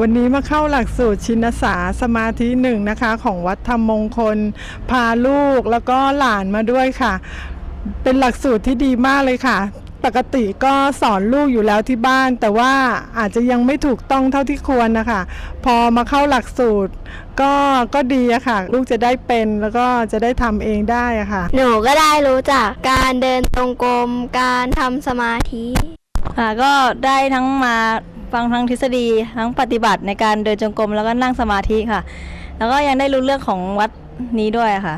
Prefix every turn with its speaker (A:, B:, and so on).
A: วันนี้มาเข้าหลักสูตรชินสาสมาธิหนึ่งนะคะ ของวัดธรรมมงคล พาลูกแล้วก็หลานมาด้วยค่ะ เป็นหลักสูตรที่ดีมากเลยค่ะ ปกติก็สอนลูกอยู่แล้วที่บ้าน แต่ว่าอาจจะยังไม่ถูกต้องเท่าที่ควรนะคะ พอมาเข้าหลักสูตร ก็ก็ดีอะค่ะ ลูกจะได้เป็นแล้วก็จะได้ทำเองได้อะค่ะ
B: หนูก็ได้รู้จักการเดินตรงกรมการทำสมาธิ
C: ค่ะก็ได้ทั้งมา ฟังทั้งทฤษฎีทั้งปฏิบัติในการเดินจงกรมแล้วก็นั่งสมาธิค่ะ แล้วก็ยังได้รู้เรื่องของวัดนี้ด้วยค่ะ